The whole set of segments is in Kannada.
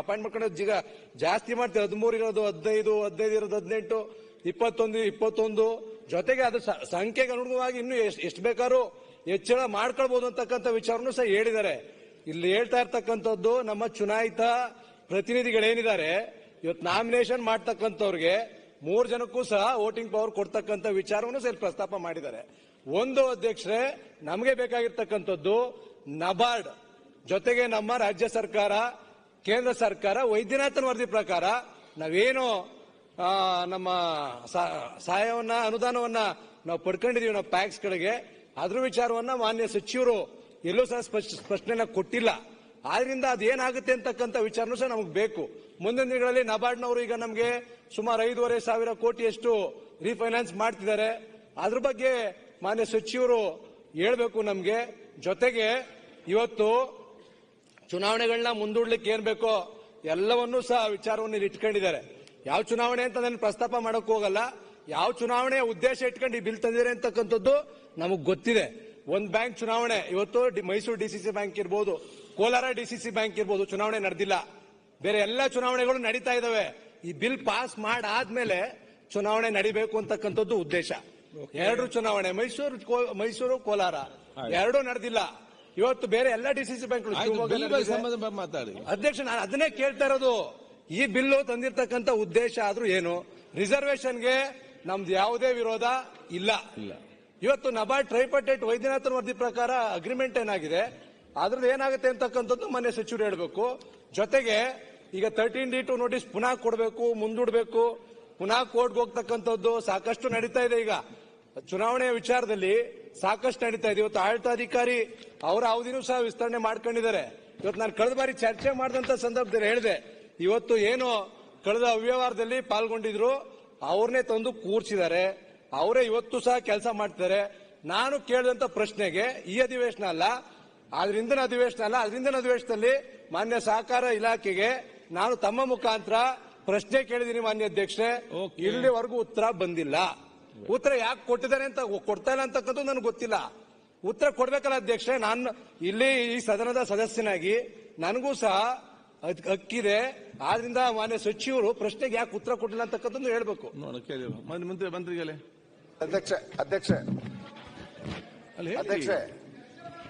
ಅಪಾಯಿಂಟ್ ಮಾಡ್ಕೊಂಡು ಜಾಸ್ತಿ ಮಾಡ್ತೀವಿ. ಹದಿಮೂರು ಇರೋದು ಹದಿನೈದು ಹದಿನೈದು ಇರೋದು ಹದಿನೆಂಟು, ಇಪ್ಪತ್ತೊಂದು ಇಪ್ಪತ್ತೊಂದು. ಜೊತೆಗೆ ಅದು ಸಂಖ್ಯೆಗೆ ಅನುಗುಣವಾಗಿ ಇನ್ನೂ ಎಷ್ಟು ಬೇಕಾದ್ರೂ ಹೆಚ್ಚಳ ಮಾಡ್ಕೊಳ್ಬಹುದು ಅಂತಕ್ಕಂಥ ವಿಚಾರನೂ ಸಹ ಹೇಳಿದ್ದಾರೆ. ಇಲ್ಲಿ ಹೇಳ್ತಾ ಇರ್ತಕ್ಕಂಥದ್ದು ನಮ್ಮ ಚುನಾಯಿತ ಪ್ರತಿನಿಧಿಗಳೇನಿದ್ದಾರೆ, ಇವತ್ತು ನಾಮಿನೇಷನ್ ಮಾಡ್ತಕ್ಕಂಥವ್ರಿಗೆ ಮೂರು ಜನಕ್ಕೂ ಸಹ ವೋಟಿಂಗ್ ಪವರ್ ಕೊಡ್ತಕ್ಕಂಥ ವಿಚಾರವನ್ನು ಸಹ ಪ್ರಸ್ತಾಪ ಮಾಡಿದ್ದಾರೆ. ಒಂದು ಅಧ್ಯಕ್ಷರೇ ನಮಗೆ ಬೇಕಾಗಿರ್ತಕ್ಕಂಥದ್ದು ನಬಾರ್ಡ್. ಜೊತೆಗೆ ನಮ್ಮ ರಾಜ್ಯ ಸರ್ಕಾರ ಕೇಂದ್ರ ಸರ್ಕಾರ ವೈದ್ಯನಾಥನ್ ವರದಿ ಪ್ರಕಾರ ನಾವೇನು ನಮ್ಮ ಸಹಾಯವನ್ನ, ಅನುದಾನವನ್ನ ನಾವು ಪಡ್ಕೊಂಡಿದೀವಿ ನಾವು ಪ್ಯಾಕ್ಸ್ ಕಡೆಗೆ ಅದ್ರ ವಿಚಾರವನ್ನ ಮಾನ್ಯ ಸಚಿವರು ಎಲ್ಲೂ ಸಹ ಸ್ಪಷ್ಟ ಸ್ಪಷ್ಟನೆ ಕೊಟ್ಟಿಲ್ಲ. ಆದ್ರಿಂದ ಅದೇನಾಗುತ್ತೆ ಅಂತಕ್ಕಂಥ ವಿಚಾರನೂ ಸಹ ನಮಗೆ ಬೇಕು. ಮುಂದಿನ ದಿನಗಳಲ್ಲಿ ನಬಾರ್ಡ್ನವರು ಈಗ ನಮಗೆ ಸುಮಾರು ಐದೂವರೆ ಸಾವಿರ ಕೋಟಿಯಷ್ಟು ರೀಫೈನಾನ್ಸ್ ಮಾಡ್ತಿದ್ದಾರೆ. ಅದ್ರ ಬಗ್ಗೆ ಮಾನ್ಯ ಸಚಿವರು ಹೇಳಬೇಕು ನಮಗೆ. ಜೊತೆಗೆ ಇವತ್ತು ಚುನಾವಣೆಗಳನ್ನ ಮುಂದೂಡ್ಲಿಕ್ಕೆ ಏನ್ ಬೇಕೋ ಎಲ್ಲವನ್ನೂ ಸಹ ವಿಚಾರವನ್ನು ಇಲ್ಲಿ ಇಟ್ಕೊಂಡಿದ್ದಾರೆ. ಯಾವ ಚುನಾವಣೆ ಅಂತ ನಾನು ಪ್ರಸ್ತಾಪ ಮಾಡಕ್ ಹೋಗಲ್ಲ. ಯಾವ ಚುನಾವಣೆ ಉದ್ದೇಶ ಇಟ್ಕೊಂಡು ಈ ಬಿಲ್ ತಂದಿದ್ದಾರೆ ಅಂತಕ್ಕಂಥದ್ದು ನಮಗ್ ಗೊತ್ತಿದೆ. ಒಂದ್ ಬ್ಯಾಂಕ್ ಚುನಾವಣೆ ಇವತ್ತು ಡಿ- ಮೈಸೂರು ಡಿಸಿಸಿ ಬ್ಯಾಂಕ್ ಇರ್ಬೋದು ಕೋಲಾರ ಡಿಸಿಸಿ ಬ್ಯಾಂಕ್ ಇರ್ಬೋದು ಚುನಾವಣೆ ನಡೆದಿಲ್ಲ. ಬೇರೆ ಎಲ್ಲ ಚುನಾವಣೆಗಳು ನಡೀತಾ ಇದಾವೆ. ಈ ಬಿಲ್ ಪಾಸ್ ಮಾಡಾದ್ಮೇಲೆ ಚುನಾವಣೆ ನಡಿಬೇಕು ಅಂತಕ್ಕಂಥದ್ದು ಉದ್ದೇಶ. ಎರಡು ಚುನಾವಣೆ ಮೈಸೂರು ಮೈಸೂರು ಕೋಲಾರ. ಎರಡೂ ನಡೆದಿಲ್ಲ. ಇವತ್ತು ಬೇರೆ ಎಲ್ಲ ಡಿಸಿಸಿ ಸಿ ಸಿ ಬ್ಯಾಂಕ್ಗಳು ಮಾತಾಡಿ. ಅಧ್ಯಕ್ಷ ನಾನು ಅದನ್ನೇ ಕೇಳ್ತಾ ಇರೋದು ಈ ಬಿಲ್ಲು ತಂದಿರ್ತಕ್ಕಂಥ ಉದ್ದೇಶ ಆದ್ರೂ ಏನು? ರಿಸರ್ವೇಶನ್ಗೆ ನಮ್ದು ಯಾವುದೇ ವಿರೋಧ ಇಲ್ಲ. ಇಲ್ಲ. ಇವತ್ತು ನಬಾರ್ಡ್ ಟ್ರೈಪಟೇಟ್ ವೈದ್ಯನಾಥನ್ ವರದಿ ಪ್ರಕಾರ ಅಗ್ರಿಮೆಂಟ್ ಏನಾಗಿದೆ? ಅದ್ರದ್ದು ಏನಾಗುತ್ತೆ ಅಂತಕ್ಕಂಥದ್ದು ಮನೆ ಸಚಿವರು ಹೇಳಬೇಕು. ಜೊತೆಗೆ ಈಗ ತರ್ಟೀನ್ ಡಿ ಟು ನೋಟಿಸ್ ಪುನಃ ಕೊಡಬೇಕು ಮುಂದೂಡಬೇಕು. ಪುನಃ ಕೋರ್ಟ್ಗೆ ಹೋಗ್ತಕ್ಕಂಥದ್ದು ಸಾಕಷ್ಟು ನಡೀತಾ ಇದೆ ಈಗ. ಚುನಾವಣೆಯ ವಿಚಾರದಲ್ಲಿ ಸಾಕಷ್ಟು ನಡೀತಾ ಇದೆ. ಇವತ್ತು ಆಡಳಿತಾಧಿಕಾರಿ ಅವರ ಅವಧಿನೂ ಸಹ ವಿಸ್ತರಣೆ ಮಾಡ್ಕೊಂಡಿದ್ದಾರೆ. ಇವತ್ತು ನಾನು ಕಳೆದ ಬಾರಿ ಚರ್ಚೆ ಮಾಡಿದಂತ ಸಂದರ್ಭದಲ್ಲಿ ಹೇಳಿದೆ. ಇವತ್ತು ಏನು ಕಳೆದ ಅವ್ಯವಹಾರದಲ್ಲಿ ಪಾಲ್ಗೊಂಡಿದ್ರು ಅವ್ರನ್ನೇ ತಂದು ಕೂರ್ಸಿದ್ದಾರೆ. ಅವರೇ ಇವತ್ತು ಸಹ ಕೆಲಸ ಮಾಡ್ತಿದ್ದಾರೆ. ನಾನು ಕೇಳಿದಂತ ಪ್ರಶ್ನೆಗೆ ಈ ಅಧಿವೇಶನ ಅಲ್ಲ ಅದರಿಂದ ಅಧಿವೇಶನ ಅಲ್ಲ ಅದರಿಂದ ಅಧಿವೇಶನದಲ್ಲಿ ಮಾನ್ಯ ಸಹಕಾರ ಇಲಾಖೆಗೆ ನಾನು ತಮ್ಮ ಮುಖಾಂತರ ಪ್ರಶ್ನೆ ಕೇಳಿದೀನಿ ಮಾನ್ಯ ಅಧ್ಯಕ್ಷೆ. ಇಲ್ಲಿವರೆಗೂ ಉತ್ತರ ಬಂದಿಲ್ಲ. ಉತ್ತರ ಯಾಕೆ ಕೊಟ್ಟಿದ್ದಾರೆ ಅಂತ ಕೊಡ್ತಾ ಇಲ್ಲ ಅಂತಕ್ಕಂಥದ್ದು ನನಗೆ ಗೊತ್ತಿಲ್ಲ. ಉತ್ತರ ಕೊಡ್ಬೇಕಲ್ಲ ಅಧ್ಯಕ್ಷೆ ನಾನು ಇಲ್ಲಿ ಈ ಸದನದ ಸದಸ್ಯನಾಗಿ ನನಗೂ ಸಹ ಅಕ್ಕಿದೆ ಹಕ್ಕಿದೆ. ಆದ್ರಿಂದ ಮಾನ್ಯ ಸಚಿವರು ಪ್ರಶ್ನೆಗೆ ಯಾಕೆ ಉತ್ತರ ಕೊಟ್ಟಿಲ್ಲ ಅಂತಕ್ಕಂಥದ್ದು ಹೇಳ್ಬೇಕು. ನೋಡ ಕೇಳಿ ಮಂತ್ರಿ ಮಂತ್ರಿ ಮಂತ್ರಿಗಳೇ. ಅಧ್ಯಕ್ಷ ಅಧ್ಯಕ್ಷ. ಅಧ್ಯಕ್ಷ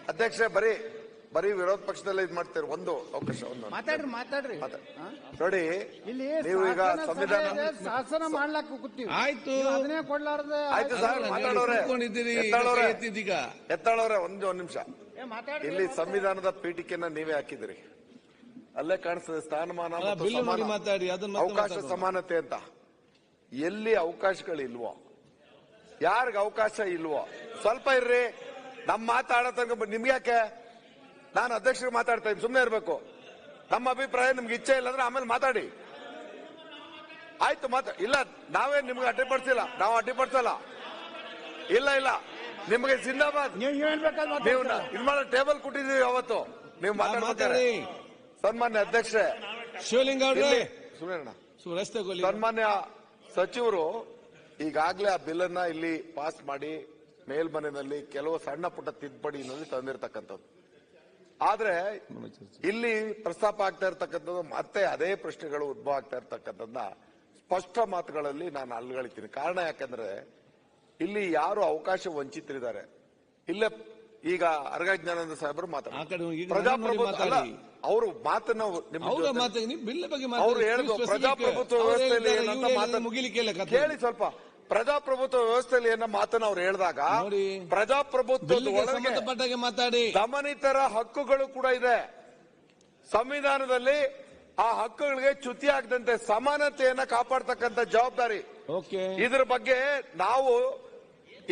ಅಧ್ಯಕ್ಷ ಬರೀ ಬರೀ ವಿರೋಧ ಪಕ್ಷದಲ್ಲೇ ಇದ್ ಮಾಡ್ತೀರಿ ಒಂದು ಅವಕಾಶ ಒಂದು ಮಾತಾಡ್ರಿ ಮಾತಾಡ್ರಿ. ಮಾತಾ- ನೋಡಿ ಇಲ್ಲಿ ನೀವು ಈಗ ಶಾಸನ ಸಂವಿಧಾನ ಸಭೆ ಇದೆ, ಶಾಸನ ಮಾಡ್ಲಾಕ್ ಕೂತೀವಿ ಆಯ್ತು. ನೀವು ಅದನ್ನೇ ಕೊಡ್ಲಾರ್ದೆ ಆಯ್ತು ಸರ್ ಮಾತಾಡೋರೆ. ಕೂತ್ಕೊಂಡಿದ್ದೀರಿ, ಈಗ ಎತ್ತಾಳವ್ರೆ ಎತ್ತಿದ್ದೀಗ. ಎತ್ತಾಳವ್ರೆ ಒಂದು ಒಂದ್ ನಿಮಿಷ. ಏ, ಮಾತಾಡ್ರಿ ಇಲ್ಲಿ ಸಂವಿಧಾನದ ಪೀಠಿಕೆನ ನೀವೇ ಹಾಕಿದಿರಿ. ಅಲ್ಲೇ ಕಾಣಿಸ್ತದೆ ಸ್ಥಾನಮಾನ ಅಲ್ಲ, ಮತ್ತು ಬಿಲ್ ಬಗ್ಗೆ ಸಮಾನ. ಮಾತಾಡಿ, ಅದನ್ನ ಮತ್ತೆ ಅವಕಾಶ ಮಾತಾಡೋಣ. ಸಮಾನತೆ ಅಂತ. ಎಲ್ಲಿ ಅವಕಾಶಗಳಿಲ್ವೋ. ಯಾರಿಗ ಅವಕಾಶ ಇಲ್ವೋ. ಸ್ವಲ್ಪ ಇರ್ರಿ ನಮ್ ಮಾತಾಡೋ ತನಕ ನಿಮ್ಗೆ ಯಾಕೆ ನಾನು ಅಧ್ಯಕ್ಷರಿಗೆ ಮಾತಾಡ್ತಾ ಇದ್ದೀನಿ ಸುಮ್ಮನೆ ಇರಬೇಕು. ನಮ್ಮ ಅಭಿಪ್ರಾಯ ನಿಮ್ಗೆ ಇಚ್ಛೆ ಇಲ್ಲ ಅಂದ್ರೆ ಆಮೇಲೆ ಮಾತಾಡಿ. ಆಯ್ತು ಮಾತಾ ಇಲ್ಲ ನಾವೇ ನಿಮ್ಗೆ ಅಡ್ಡಿಪಡಿಸಿಲ್ಲ. ನಾವು ಅಡ್ಡಿಪಡಿಸಲ್ಲ. ಇಲ್ಲ ಇಲ್ಲ. ನಿಮಗೆ ಜಿಂದಾಬಾದ್. ನೀವು ಮಾಡೋ ಟೇಬಲ್ ಕೊಟ್ಟಿದ್ದೀವಿ ಅವತ್ತು ನೀವು ಮಾತಾಡ್ತಾರೆ ಮಾತಾಡಿ. ಸನ್ಮಾನ್ಯ ಅಧ್ಯಕ್ಷರೇ. ಶಿವಲಿಂಗ ಸನ್ಮಾನ್ಯ ಸಚಿವರು ಈಗಾಗಲೇ ಆ ಬಿಲ್ ಅನ್ನ ಇಲ್ಲಿ ಪಾಸ್ ಮಾಡಿ ಮೇಲ್ಮನೆಯಲ್ಲಿ ಕೆಲವು ಸಣ್ಣ ಪುಟ್ಟ ತಿದ್ದುಪಡಿನಲ್ಲಿ ತಂದಿರತಕ್ಕಂಥದ್ದು. ಆದ್ರೆ ಇಲ್ಲಿ ಪ್ರಸ್ತಾಪ ಆಗ್ತಾ ಇರ್ತಕ್ಕಂಥದ್ದು ಮತ್ತೆ ಅದೇ ಪ್ರಶ್ನೆಗಳು ಉದ್ಭವ ಆಗ್ತಾ ಇರ್ತಕ್ಕಂಥದ್ದನ್ನ ಸ್ಪಷ್ಟ ಮಾತುಗಳಲ್ಲಿ ನಾನು ಅಲ್ಗಳಿತೀನಿ. ಕಾರಣ ಯಾಕಂದ್ರೆ ಇಲ್ಲಿ ಯಾರು ಅವಕಾಶ ವಂಚಿತರಿದ್ದಾರೆ. ಇಲ್ಲೇ ಈಗ ಅರ್ಗಜ್ಞಾನಂದ ಸಾಹೇಬರು ಮಾತಾಡ್ತಾರೆ. ಪ್ರಜಾಪ್ರಭುತ್ವ ಅಲ್ಲ ಅವರು ಮಾತನ್ನ ಅವರು ಹೇಳಿದ್ರು. ಪ್ರಜಾಪ್ರಭುತ್ವ ವ್ಯವಸ್ಥೆಯಲ್ಲಿ ಹೇಳಿ. ಕೇಳಿ ಸ್ವಲ್ಪ. ಪ್ರಜಾಪ್ರಭುತ್ವ ವ್ಯವಸ್ಥೆಯಲ್ಲಿ ಏನೋ ಮಾತನ್ನ ಅವ್ರು ಹೇಳಿದಾಗ. ಪ್ರಜಾಪ್ರಭುತ್ವದ ಸಂಬಂಧಪಟ್ಟಾಗೆ ಮಾತಾಡಿ. ದಮನಿತರ ಹಕ್ಕುಗಳು ಕೂಡ ಇದೆ. ಸಂವಿಧಾನದಲ್ಲಿ ಆ ಹಕ್ಕುಗಳಿಗೆ ಚ್ಯುತಿ ಆಗದಂತೆ ಸಮಾನತೆಯನ್ನ ಕಾಪಾಡ್ತಕ್ಕಂಥ ಜವಾಬ್ದಾರಿ. ಇದ್ರ ಬಗ್ಗೆ ನಾವು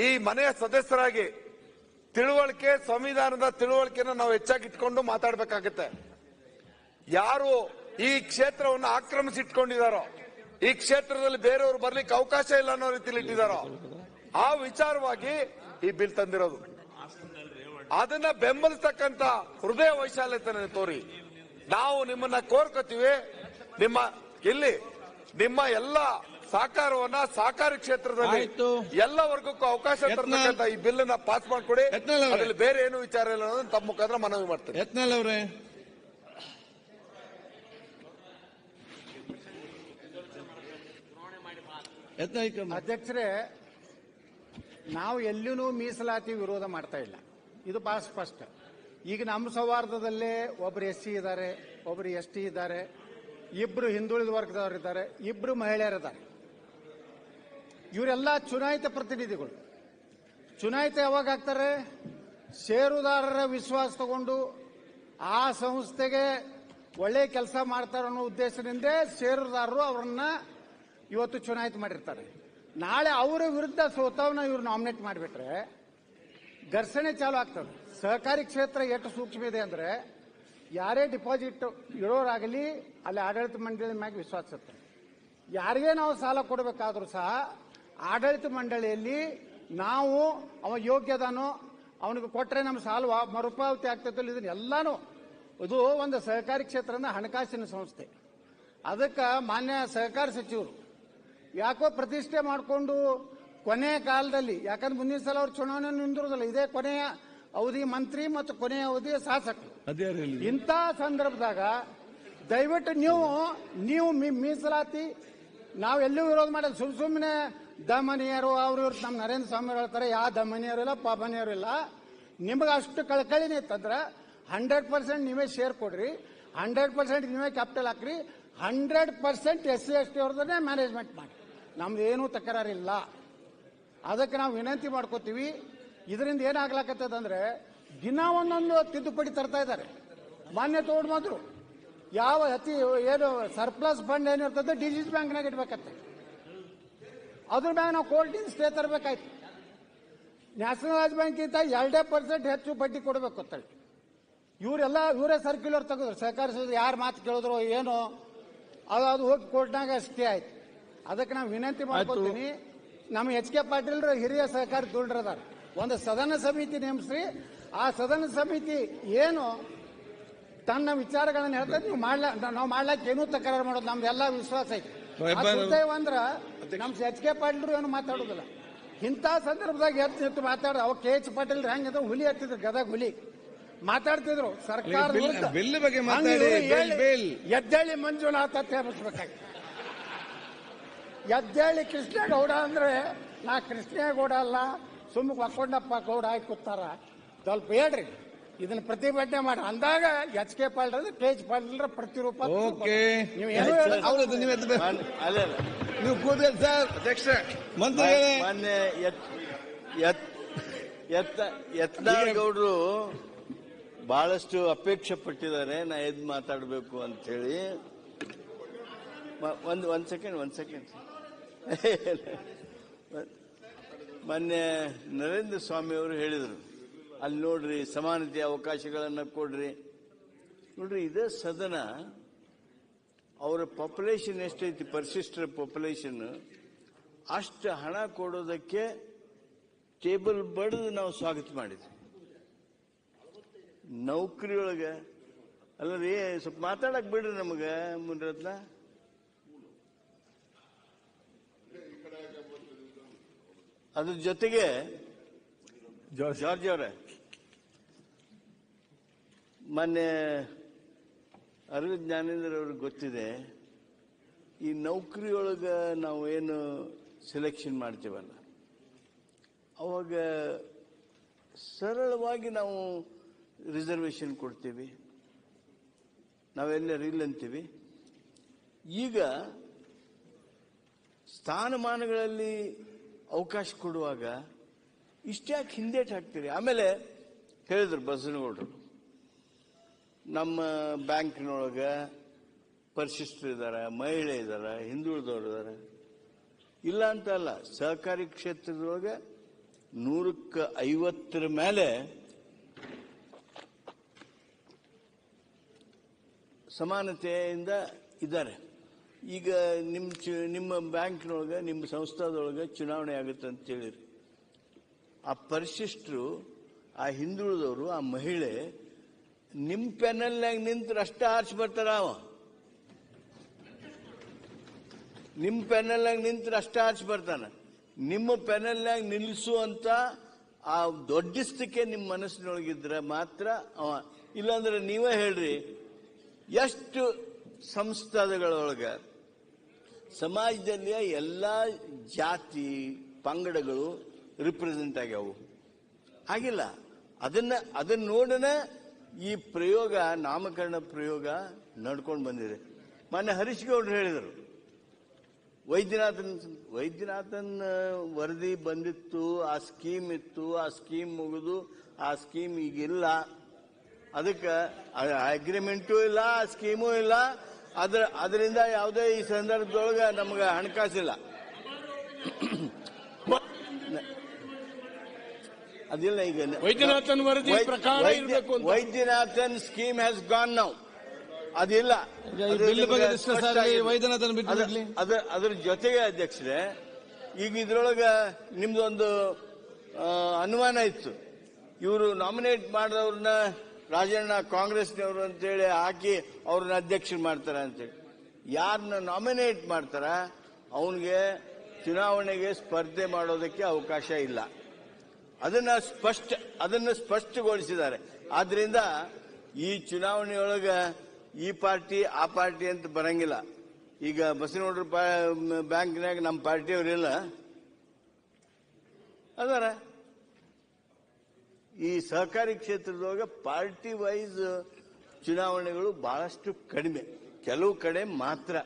ಈ ಮನೆಯ ಸದಸ್ಯರಾಗಿ ತಿಳುವಳಿಕೆ ಸಂವಿಧಾನದ ತಿಳುವಳಿಕೆನ ನಾವು ಹೆಚ್ಚಾಗಿ ಇಟ್ಕೊಂಡು ಮಾತಾಡ್ಬೇಕಾಗತ್ತೆ. ಯಾರು ಈ ಕ್ಷೇತ್ರವನ್ನು ಆಕ್ರಮಿಸಿಟ್ಕೊಂಡಿದಾರೋ ಈ ಕ್ಷೇತ್ರದಲ್ಲಿ ಬೇರೆಯವರು ಬರ್ಲಿಕ್ಕೆ ಅವಕಾಶ ಇಲ್ಲ ಅನ್ನೋ ರೀತಿಯಲ್ಲಿ ಇಟ್ಟಿದಾರೋ ಆ ವಿಚಾರವಾಗಿ ಈ ಬಿಲ್ ತಂದಿರೋದು. ಅದನ್ನ ಬೆಂಬಲಿಸತಕ್ಕಂತ ಹೃದಯ ವೈಶಾಲ್ಯತನ ತೋರಿ. ನಾವು ನಿಮ್ಮನ್ನ ಕೋರ್ಕೋತೀವಿ. ನಿಮ್ಮ ಇಲ್ಲಿ ನಿಮ್ಮ ಎಲ್ಲ ಸಹಕಾರವನ್ನ ಸಹಕಾರಿ ಕ್ಷೇತ್ರದಲ್ಲಿ. ಎಲ್ಲ ವರ್ಗಕ್ಕೂ ಅವಕಾಶ ತರತಕ್ಕಂತ ತರ್ತಕ್ಕಂಥ ಈ ಬಿಲ್ ಅನ್ನ ಪಾಸ್ ಮಾಡ್ಕೊಡಿ. ಬೇರೆ ಏನು ವಿಚಾರ ಇಲ್ಲ ಅನ್ನೋದನ್ನ ತಮ್ಮ ಮುಖಾಂತರ ಮನವಿ ಮಾಡ್ತೇನೆ. ಅಧ್ಯಕ್ಷರೇ, ನಾವು ಎಲ್ಲಿನೂ ಮೀಸಲಾತಿ ವಿರೋಧ ಮಾಡ್ತಾ ಇಲ್ಲ. ಇದು ಬಹಳ ಸ್ಪಷ್ಟ. ಈಗ ನಮ್ಮ ಸೌಹಾರ್ದದಲ್ಲೇ ಒಬ್ರು ಎಸ್ ಸಿ ಇದ್ದಾರೆ, ಒಬ್ರು ಎಸ್ ಟಿ ಇದ್ದಾರೆ, ಇಬ್ರು ಹಿಂದುಳಿದ ವರ್ಗದವರು ಇದ್ದಾರೆ, ಇಬ್ರು ಮಹಿಳೆಯರಿದ್ದಾರೆ ಇವರೆಲ್ಲ ಚುನಾಯಿತ ಪ್ರತಿನಿಧಿಗಳು. ಚುನಾಯಿತ ಯಾವಾಗ ಆಗ್ತಾರೆ? ಷೇರುದಾರರ ವಿಶ್ವಾಸ ತಗೊಂಡು ಆ ಸಂಸ್ಥೆಗೆ ಒಳ್ಳೆ ಕೆಲಸ ಮಾಡ್ತಾರೆ ಅನ್ನೋ ಉದ್ದೇಶದಿಂದ ಷೇರುದಾರರು ಅವರನ್ನ ಇವತ್ತು ಚುನಾಯಿತ ಮಾಡಿರ್ತಾರೆ. ನಾಳೆ ಅವರ ವಿರುದ್ಧ ಸೋತವನ್ನ ಇವ್ರು ನಾಮಿನೇಟ್ ಮಾಡಿಬಿಟ್ರೆ ಘರ್ಷಣೆ ಚಾಲು ಆಗ್ತದೆ. ಸಹಕಾರಿ ಕ್ಷೇತ್ರ ಎಷ್ಟು ಸೂಕ್ಷ್ಮ ಇದೆ ಅಂದ್ರೆ ಯಾರೇ ಡಿಪಾಸಿಟ್ ಇರೋರಾಗಲಿ ಅಲ್ಲಿ ಆಡಳಿತ ಮಂಡಳಿ ಮ್ಯಾಗ ವಿಶ್ವಾಸ ಯಾರಿಗೇ ನಾವು ಸಾಲ ಕೊಡಬೇಕಾದ್ರೂ ಸಹ ಆಡಳಿತ ಮಂಡಳಿಯಲ್ಲಿ ನಾವು ಅವ ಯೋಗ್ಯದಾನೋ ಅವನಿಗೆ ಕೊಟ್ಟರೆ ನಮ್ಮ ಸಾಲ ಮರುಪಾವತಿ ಆಗ್ತೈತಲ್ಲ ಇದನ್ನೆಲ್ಲಾನು ಇದು ಒಂದು ಸಹಕಾರಿ ಕ್ಷೇತ್ರದ ಹಣಕಾಸಿನ ಸಂಸ್ಥೆ. ಅದಕ್ಕೆ ಮಾನ್ಯ ಸಹಕಾರ ಸಚಿವರು ಯಾಕೋ ಪ್ರತಿಷ್ಠೆ ಮಾಡಿಕೊಂಡು ಕೊನೆಯ ಕಾಲದಲ್ಲಿ ಯಾಕಂದ್ರೆ ಮುಂದಿನ ಸಲ ಅವ್ರು ಚುನಾವಣೆ ನಿಂದಿರೋದಿಲ್ಲ ಇದೇ ಕೊನೆಯ ಅವಧಿ ಮಂತ್ರಿ ಮತ್ತು ಕೊನೆಯ ಅವಧಿ ಶಾಸಕ ಇಂಥ ಸಂದರ್ಭದಾಗ ದಯವಿಟ್ಟು ನೀವು ನೀವು ಮೀಸಲಾತಿ ನಾವು ಎಲ್ಲೂ ವಿರೋಧ ಮಾಡೋದು ಸುಮ್ ಸುಮ್ಮನೆ ದಮನಿಯರು ಅವರು ಇವ್ರು ನಮ್ಮ ನರೇಂದ್ರ ಸ್ವಾಮಿ ಹೇಳ್ತಾರೆ ಯಾವ ದಮನಿಯರು ಇಲ್ಲ ಪಾಪನಿಯರು ಇಲ್ಲ. ನಿಮಗೆ ಅಷ್ಟು ಕಳಕಳಿನೇ ಇತ್ತಂದ್ರೆ ಹಂಡ್ರೆಡ್ ಪರ್ಸೆಂಟ್ ನೀವೇ ಶೇರ್ ಕೊಡ್ರಿ. ಹಂಡ್ರೆಡ್ ಪರ್ಸೆಂಟ್ ನೀವೇ ಕ್ಯಾಪಿಟಲ್ ಹಾಕ್ರಿ. Hundred percent S C S T ಅವ್ರದ್ದೇ ಮ್ಯಾನೇಜ್ಮೆಂಟ್ ಮಾಡಿ. ನಮ್ದು ಏನೂ ತಕರಾರಿಲ್ಲ. ಅದಕ್ಕೆ ನಾವು ವಿನಂತಿ ಮಾಡ್ಕೋತೀವಿ. ಇದರಿಂದ ಏನಾಗ್ಲಾಕತ್ತದಂದ್ರೆ ದಿನ ಒಂದೊಂದು ತಿದ್ದುಪಡಿ ತರ್ತಾ ಇದ್ದಾರೆ. ಮಾನ್ಯ ತಗೊಂಡು ಮಾದ್ರು. ಯಾವ ಅತಿ, ಏನು ಸರ್ಪ್ಲಸ್ ಫಂಡ್ ಏನಿರ್ತದೆ ಡಿಜಿಟ್ ಬ್ಯಾಂಕ್ನಾಗ ಇಡ್ಬೇಕತ್ತೆ. ಅದ್ರ ಮ್ಯಾಗ ನಾವು ಕೋರ್ಟಿಂದ ಸ್ಟೇ ತರಬೇಕಾಯ್ತು. ನ್ಯಾಷನಲೈಸ್ ಬ್ಯಾಂಕ್ಗಿಂತ ಎರಡೇ ಪರ್ಸೆಂಟ್ ಹೆಚ್ಚು ಬಡ್ಡಿ ಕೊಡಬೇಕು ಅಂತೇಳಿ ಇವರೆಲ್ಲ, ಇವರೇ ಸರ್ಕ್ಯುಲರ್ ತೆಗೆದ್ರು. ಸಹಕಾರ ಯಾರು ಮಾತು ಕೇಳಿದ್ರು, ಏನು? ಅದು ಅದು ಹೋಗಿ ಕೋರ್ಟ್ನಾಗ ಸ್ಟೇ ಆಯ್ತು. ಅದಕ್ಕೆ ನಾವು ವಿನಂತಿ ಮಾಡ್ಕೊತೀನಿ ನಮ್ಮ ಎಚ್ ಕೆ ಪಾಟೀಲ್ ಹಿರಿಯ ಸಹಕಾರಿ ದುಡ್ರದಾರ ಒಂದು ಸದನ ಸಮಿತಿ ನೇಮಿಸ್ರಿ. ಆ ಸದನ ಸಮಿತಿ ಏನು ತನ್ನ ವಿಚಾರಗಳನ್ನ ಹೇಳ್ತದೆ ನೀವು ಮಾಡ್ಲಾ ನಾವು ಮಾಡ್ಲಾಕ ಏನೂ ತಕರಾರು ಮಾಡೋದು ನಮ್ದೆಲ್ಲ ವಿಶ್ವಾಸ ಐತಿ. ಅಂದ್ರ ನಮ್ ಎಚ್ ಕೆ ಪಾಟೀಲ್ರು ಏನು ಮಾತಾಡೋದಿಲ್ಲ. ಇಂಥ ಸಂದರ್ಭದಾಗ ಎತ್ತು ಎತ್ತು ಮಾತಾಡ ಅವ ಕೆ ಎಚ್ ಪಾಟೀಲ್ ಹೆಂಗದ ಹುಲಿ ಹತ್ತಿದ್ರು ಗದಗ ಹುಲಿ. ಮಾತಾಡ್ತಿದ್ರು. ಸರ್ಕಾರ ಎದ್ದೇಳಿ ಮಂಜುನಾಥ ಅಂತ ಹೇಳ್ಬಿಡ್ಬೇಕಾಗಿ ಎದ್ದೇಳಿ ಕೃಷ್ಣೇಗೌಡ ಅಂದ್ರೆ ನಾ ಕೃಷ್ಣೇಗೌಡ ಅಲ್ಲ ಸುಮ್ಮನೆ ಒಕ್ಕೊಂಡಪ್ಪ ಗೌಡ ಆಗಿ ಕೂತಾರ. ಸ್ವಲ್ಪ ಹೇಳ್ರಿ ಇದನ್ನ ಪ್ರತಿಭಟನೆ ಮಾಡಿ. ಅಂದಾಗ ಎಚ್ ಕೆ ಪಾಲ್ರ ಕೆ ಪಾಲ್ರ ಪ್ರತಿರೂಪ ಓಕೆ ನೀವು ನೀವು ಸರ್. ಅಧ್ಯಕ್ಷ ಬಹಳಷ್ಟು ಅಪೇಕ್ಷೆ ಪಟ್ಟಿದ್ದಾರೆ. ನಾ ಎದ್ ಮಾತಾಡಬೇಕು ಅಂತ ಹೇಳಿ. ಒಂದು ಒಂದ್ ಒಂದ್ ಸೆಕೆಂಡ್ ಒಂದ್ ಸೆಕೆಂಡ್ ಮೊನ್ನೆ ನರೇಂದ್ರ ಸ್ವಾಮಿ ಅವರು ಹೇಳಿದರು, ಅಲ್ಲಿ ನೋಡ್ರಿ ಸಮಾನತೆ ಅವಕಾಶಗಳನ್ನು ಕೊಡ್ರಿ. ನೋಡ್ರಿ, ಇದೇ ಸದನ ಅವರ ಪಾಪ್ಯುಲೇಷನ್ ಎಷ್ಟೈತಿ ಪರಿಶಿಷ್ಟರ ಪಾಪ್ಯುಲೇಷನ್ ಅಷ್ಟು ಹಣ ಕೊಡೋದಕ್ಕೆ ಟೇಬಲ್ ಬಡಿದು ನಾವು ಸ್ವಾಗತ ಮಾಡಿದ್ವಿ. ನೌಕರಿ ಒಳಗೆ ಅಲ್ಲ ರೀ ಸ್ವಲ್ಪ ಮಾತಾಡಕ್ ಬಿಡ್ರಿ ನಮಗೆ, ಮುನ್ರತ್ನ. ಅದ್ರ ಜೊತೆಗೆ ಜಾರ್ಜ್. ಅವರೇ ಮೊನ್ನೆ ಅರವಿಂದ್ ಜ್ಞಾನೇಂದ್ರ ಅವ್ರಿಗೆ ಗೊತ್ತಿದೆ ಈ ನೌಕರಿಯೊಳಗ ನಾವು ಏನು ಸೆಲೆಕ್ಷನ್ ಮಾಡ್ತೀವಲ್ಲ ಅವಾಗ ಸರಳವಾಗಿ ನಾವು ರಿಸರ್ವೇಶನ್ ಕೊಡ್ತೀವಿ ನಾವೆಲ್ಲರೂ ಇಲ್ಲ ಅಂತೀವಿ. ಈಗ ಸ್ಥಾನಮಾನಗಳಲ್ಲಿ ಅವಕಾಶ ಕೊಡುವಾಗ ಇಷ್ಟ್ಯಾಕೆ ಹಿಂದೇಟ್ ಹಾಕ್ತೀರಿ. ಆಮೇಲೆ ಹೇಳಿದ್ರು ಬಸನಗೌಡರು ನಮ್ಮ ಬ್ಯಾಂಕ್ನೊಳಗೆ ಪರಿಶಿಷ್ಟರು ಇದ್ದಾರೆ ಮಹಿಳೆ ಇದ್ದಾರೆ ಹಿಂದುಳಿದವರು ಇದ್ದಾರೆ ಇಲ್ಲ ಅಂತ ಅಲ್ಲ, ಸಹಕಾರಿ ಕ್ಷೇತ್ರದೊಳಗೆ ನೂರಕ್ಕೆ ಐವತ್ತರ ಮೇಲೆ ಸಮಾನತೆಯಿಂದ ಇದ್ದಾರೆ. ಈಗ ನಿಮ್ಮ ಚು- ನಿಮ್ಮ ಬ್ಯಾಂಕ್ನೊಳಗೆ, ನಿಮ್ಮ ಸಂಸ್ಥಾದೊಳಗೆ ಚುನಾವಣೆ ಆಗುತ್ತೆ ಅಂತ ಹೇಳಿರಿ. ಆ ಪರಿಶಿಷ್ಟರು, ಆ ಹಿಂದುಳಿದವರು, ಆ ಮಹಿಳೆ ನಿಮ್ಮ ಪೆನಲ್ನಾಗ ನಿಂತರೆ ಅಷ್ಟೇ ಆರ್ಚ್ ಬರ್ತಾರ ಅವ. ನಿಮ್ಮ ಪೆನಲ್ನಾಗ ನಿಂತರೆ ಅಷ್ಟೇ ಆರ್ಚ್ ಬರ್ತಾನೆ. ನಿಮ್ಮ ಪೆನಲ್ನಾಗ ನಿಲ್ಲಿಸುವಂಥ ಆ ದೊಡ್ಡಿಸ್ತಕ್ಕೆ ನಿಮ್ಮ ಮನಸ್ಸಿನೊಳಗಿದ್ರೆ ಮಾತ್ರ ಅವ. ಇಲ್ಲಾಂದ್ರೆ ನೀವೇ ಹೇಳ್ರಿ, ಎಷ್ಟು ಸಂಸ್ಥಾನಗಳೊಳಗ ಸಮಾಜದಲ್ಲಿ ಎಲ್ಲ ಜಾತಿ ಪಂಗಡಗಳು ರಿಪ್ರೆಸೆಂಟ್ ಆಗ್ಯಾವು. ಆಗಿಲ್ಲ ಅದನ್ನ ಅದನ್ನ ನೋಡನ ಈ ಪ್ರಯೋಗ, ನಾಮಕರಣ ಪ್ರಯೋಗ ನಡ್ಕೊಂಡು ಬಂದಿದೆ. ಮೊನ್ನೆ ಹರೀಶ್ ಗೌಡ್ರು ಹೇಳಿದರು. ವೈದ್ಯನಾಥನ್ ವೈದ್ಯನಾಥನ್ ವರದಿ ಬಂದಿತ್ತು, ಆ ಸ್ಕೀಮ್ ಇತ್ತು, ಆ ಸ್ಕೀಮ್ ಮುಗಿದು, ಆ ಸ್ಕೀಮ್ ಈಗಿಲ್ಲ. ಅದಕ್ಕೆ ಅಗ್ರಿಮೆಂಟು ಇಲ್ಲ, ಆ ಸ್ಕೀಮು ಇಲ್ಲ. ಅದ್ರ ಅದರಿಂದ ಯಾವುದೇ ಈ ಸಂದರ್ಭದೊಳಗೆ ನಮಗೆ ಹಣಕಾಸಿಲ್ಲ ಅದಿಲ್ಲ ಈಗ ವೈದ್ಯನಾಥನ್ ವರದಿ ಪ್ರಕಾರ. Vaidyanathan scheme has gone now ಅದಿಲ್ಲ. ವೈದ್ಯನಾಥನ್ ಬಿಟ್ಟು ಅದ- ಬಿಡ್ಲಿ. ಅದ್ರ ಜೊತೆಗೆ ಅಧ್ಯಕ್ಷರೇ ಈಗ ಇದ್ರೊಳಗೆ ನಿಮ್ದೊಂದು ಒಂದು ಅನುಮಾನ ಇತ್ತು ಇವರು ನಾಮಿನೇಟ್ ಮಾಡಿದವ್ರನ್ನ ರಾಜಣ್ಣ ಕಾಂಗ್ರೆಸ್ನವರು ಅಂತೇಳಿ ಹಾಕಿ ಅವ್ರನ್ನ ಅಧ್ಯಕ್ಷರು ಮಾಡ್ತಾರೆ ಅಂತೇಳಿ. ಯಾರನ್ನ ನಾಮಿನೇಟ್ ಮಾಡ್ತಾರ, ಅವನಿಗೆ ಚುನಾವಣೆಗೆ ಸ್ಪರ್ಧೆ ಮಾಡೋದಕ್ಕೆ ಅವಕಾಶ ಇಲ್ಲ. ಅದನ್ನ ಸ್ಪಷ್ಟ, ಅದನ್ನ ಸ್ಪಷ್ಟಗೊಳಿಸಿದ್ದಾರೆ. ಆದ್ರಿಂದ ಈ ಚುನಾವಣೆಯೊಳಗ ಈ ಪಾರ್ಟಿ, ಆ ಪಾರ್ಟಿ ಅಂತ ಬರಂಗಿಲ್ಲ. ಈಗ ಬಸವನಗೌಡರ ಬ್ಯಾಂಕ್ನಾಗ ನಮ್ಮ ಪಾರ್ಟಿಯವರಿಲ್ಲ. ಅದಾರ? ಈ ಸಹಕಾರಿ ಕ್ಷೇತ್ರದೊಳಗ ಪಾರ್ಟಿ ವೈಸ್ ಚುನಾವಣೆಗಳು ಬಹಳಷ್ಟು ಕಡಿಮೆ. ಕೆಲವು ಕಡೆ ಮಾತ್ರ.